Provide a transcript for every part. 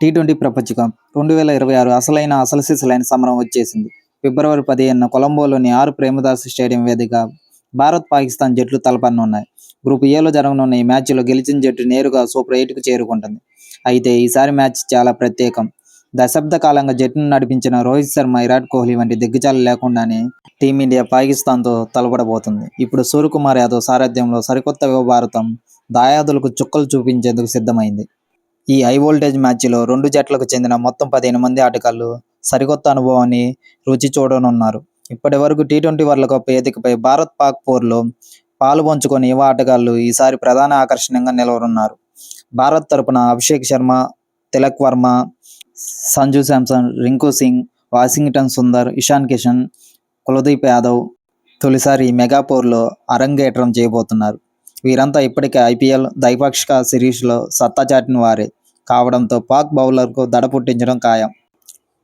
T twenty ప్రపంచ cup రెండు వేల ఇరవై ఆరు అసలైన అసలు సిసలైన సమరం వచ్చేసింది. ఫిబ్రవరి పదిహేనున కొలంబోలోని ఆరు ప్రేమదాస్ స్టేడియం వేదిక భారత్ పాకిస్తాన్ జట్లు తలపనున్నాయి. గ్రూప్ ఏలో జరగనున్న ఈ మ్యాచ్లో గెలిచిన జట్టు నేరుగా సూపర్ ఎయిట్కు చేరుకుంటుంది. అయితే ఈసారి మ్యాచ్ చాలా ప్రత్యేకం. దశాబ్ద కాలంగా జట్టును నడిపించిన రోహిత్ శర్మ విరాట్ కోహ్లీ వంటి దిగ్గజాలు లేకుండానే టీమిండియా పాకిస్తాన్తో తలపడబోతుంది. ఇప్పుడు సూర్యకుమార్ యాదవ్ సారథ్యంలో సరికొత్త భారతం దాయాదులకు చుక్కలు చూపించేందుకు సిద్ధమైంది. ఈ హై వోల్టేజ్ మ్యాచ్లో రెండు జట్లకు చెందిన మొత్తం పదిహేను మంది ఆటగాళ్ళు సరికొత్త అనుభవాన్ని రుచి చూడనున్నారు. ఇప్పటి వరకు టీ ట్వంటీ వరల్డ్ కప్ వేదికపై భారత్ పాక్ పోర్లో పాలు పంచుకొని యువ ఆటగాళ్ళు ఈసారి ప్రధాన ఆకర్షణగా నిలవనున్నారు. భారత్ తరపున అభిషేక్ శర్మ తిలక్ వర్మ సంజు శాంసన్ రింకు సింగ్ వాషింగ్టన్ సుందర్ ఇషాన్ కిషన్ కులదీప్ యాదవ్ తొలిసారి మెగాపూర్లో మెగా పోర్లో అరంగేట్రం చేయబోతున్నారు. వీరంతా ఇప్పటికే ఐపీఎల్ ద్వైపాక్షిక సిరీస్లో సత్తా చాటిన వారే. కావడంతో పాక్ బౌలర్కు దడ పుట్టించడం ఖాయం.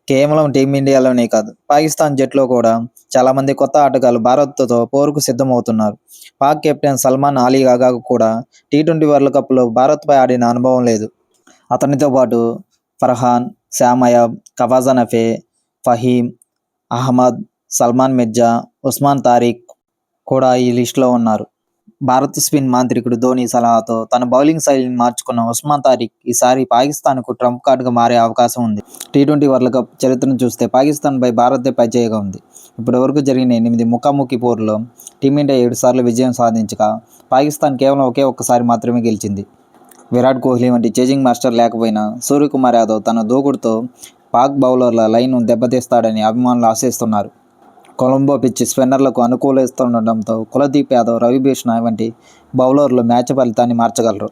కేవలం టీమిండియాలోనే కాదు పాకిస్తాన్ జట్లో కూడా చాలామంది కొత్త ఆటగాళ్ళు భారత్తో పోరుకు సిద్ధమవుతున్నారు. పాక్ కెప్టెన్ సల్మాన్ అలీ గాగాకు కూడా టీ ట్వంటీ వరల్డ్ కప్లో భారత్పై ఆడిన అనుభవం లేదు. అతనితో పాటు ఫర్హాన్ శామయాబ్ కవాజా నఫే ఫహీమ్ అహ్మద్ సల్మాన్ మిర్జా ఉస్మాన్ తారిక్ కూడా ఈ లిస్టులో ఉన్నారు. భారత్ స్పిన్ మాంత్రికుడు ధోని సలహాతో తన బౌలింగ్ శైలిని మార్చుకున్న ఉస్మాన్ తారిక్ ఈసారి పాకిస్తాన్కు ట్రంప్ కార్డుగా మారే అవకాశం ఉంది. టీ ట్వంటీ వరల్డ్ కప్ చరిత్రను చూస్తే పాకిస్తాన్పై భారత్దే పైచేయగా ఉంది. ఇప్పటి వరకు జరిగిన ఎనిమిది ముఖాముఖి పోరులో టీమిండియా ఏడు సార్లు విజయం సాధించగా పాకిస్తాన్ కేవలం ఒకే ఒక్కసారి మాత్రమే గెలిచింది. విరాట్ కోహ్లీ వంటి చేజింగ్ మాస్టర్ లేకపోయినా సూర్యకుమార్ యాదవ్ తన దూకుడుతో పాక్ బౌలర్ల లైన్ను దెబ్బతీస్తాడని అభిమానులు ఆశిస్తున్నారు. కొలంబో పిచ్చి స్పిన్నర్లకు అనుకూలిస్తుండటంతో కులదీప్ యాదవ్ రవి భీష్ణ వంటి బౌలర్లు మ్యాచ్ ఫలితాన్ని మార్చగలరు.